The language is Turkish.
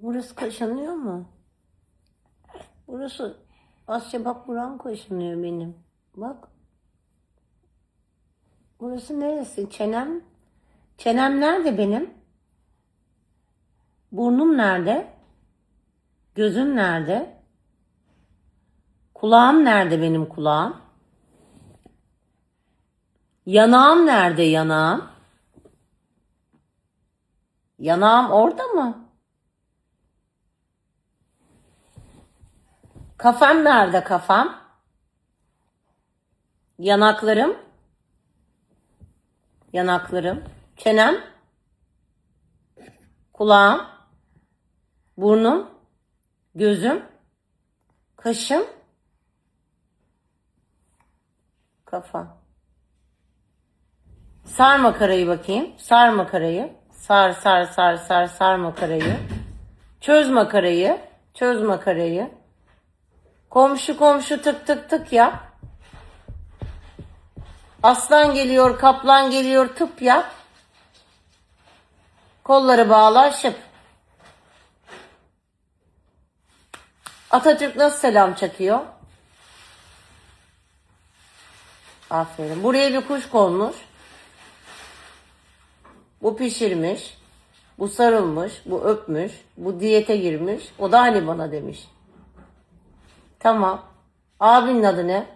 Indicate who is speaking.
Speaker 1: Burası kaşınıyor mu? Burası Asya bak buram kaşınıyor benim. Bak. Burası neresi? Çenem. Çenem nerede benim? Burnum nerede? Gözüm nerede? Kulağım nerede benim kulağım? Yanağım nerede yanağım? Yanağım orada mı? Kafam nerede kafam? Yanaklarım? Yanaklarım. Çenem? Kulağım? Burnum? Gözüm? Kaşım? Kafa. Sar makarayı bakayım. Sar makarayı. Sar sar sar sar sar makarayı. Çöz makarayı. Çöz makarayı. Komşu komşu tık tık tık yap. Aslan geliyor, kaplan geliyor, tıp yap. Kolları bağla, şıp. Atatürk nasıl selam çakıyor? Aferin. Buraya bir kuş konmuş. Bu pişirmiş. Bu sarılmış. Bu öpmüş. Bu diyete girmiş. O da hani bana demiş. Tamam. Abinin adı ne?